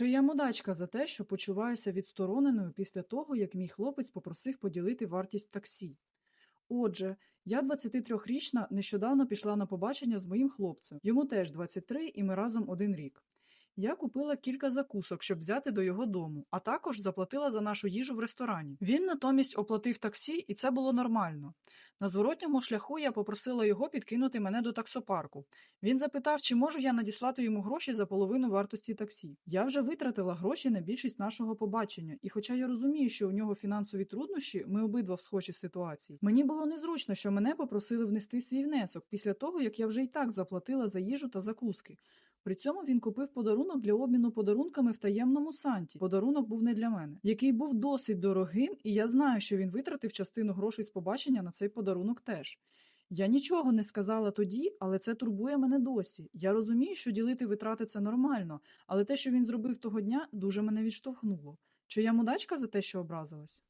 Чи я мудачка за те, що почуваюся відстороненою після того, як мій хлопець попросив поділити вартість таксі? Отже, я 23-річна нещодавно пішла на побачення з моїм хлопцем. Йому теж 23, і ми разом один рік. Я купила кілька закусок, щоб взяти до його дому, а також заплатила за нашу їжу в ресторані. Він натомість оплатив таксі, і це було нормально. На зворотньому шляху я попросила його підкинути мене до таксопарку. Він запитав, чи можу я надіслати йому гроші за половину вартості таксі. Я вже витратила гроші на більшість нашого побачення, і хоча я розумію, що у нього фінансові труднощі, ми обидва в схожій ситуації. Мені було незручно, що мене попросили внести свій внесок після того, як я вже й так заплатила за їжу та закуски. При цьому він купив подарунок для обміну подарунками в таємному санті. Подарунок був не для мене, який був досить дорогим, і я знаю, що він витратив частину грошей з побачення на цей подарунок теж. Я нічого не сказала тоді, але це турбує мене досі. Я розумію, що ділити витрати це нормально, але те, що він зробив того дня, дуже мене відштовхнуло. Чи я мудачка за те, що образилась?